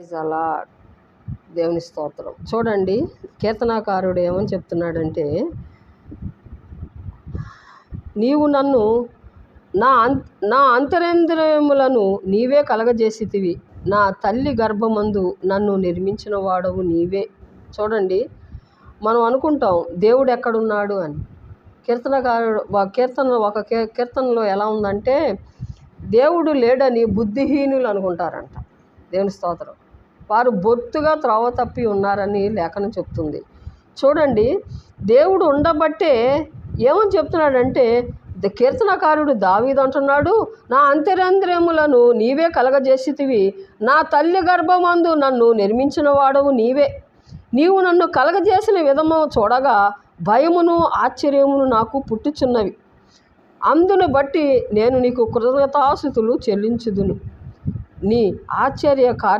Praise అలా దేవుని స్తోత్రం. చూడండి కీర్తనాకారుడు ఏమని చెప్తున్నాడంటే నీవు నన్ను నా అం నా అంతరేంద్రియములను నీవే కలగజేసితివి. నా తల్లి గర్భమందు నన్ను నిర్మించిన వాడవు నీవే. చూడండి మనం అనుకుంటాం దేవుడు ఎక్కడున్నాడు అని. కీర్తనకారుడు కీర్తన ఒక కీ- కీర్తనలో ఎలా ఉందంటే దేవుడు లేడని బుద్ధిహీనులు అనుకుంటారంట. దేవుని స్తోత్రం. వారు బొత్తుగా త్రోవ తప్పి ఉన్నారని లేఖనం చెప్తుంది. చూడండి దేవుడు ఉండబట్టే ఏమని చెప్తున్నాడంటే ద- కీర్తనకారుడు దావీదు అంటున్నాడు నా అంతరంద్రములను నీవే కలగజేసితివి నా తల్లి గర్భమందు నన్ను నిర్మించిన వాడవు నీవే. నీవు నన్ను కలగజేసిన విధము చూడగా భయమును ఆశ్చర్యమును నాకు పుట్టుచున్నవి. అందును బట్టి నేను నీకు కృతజ్ఞతాసుతులు చెల్లించుదును. నీ ఆశ్చర్య కార్య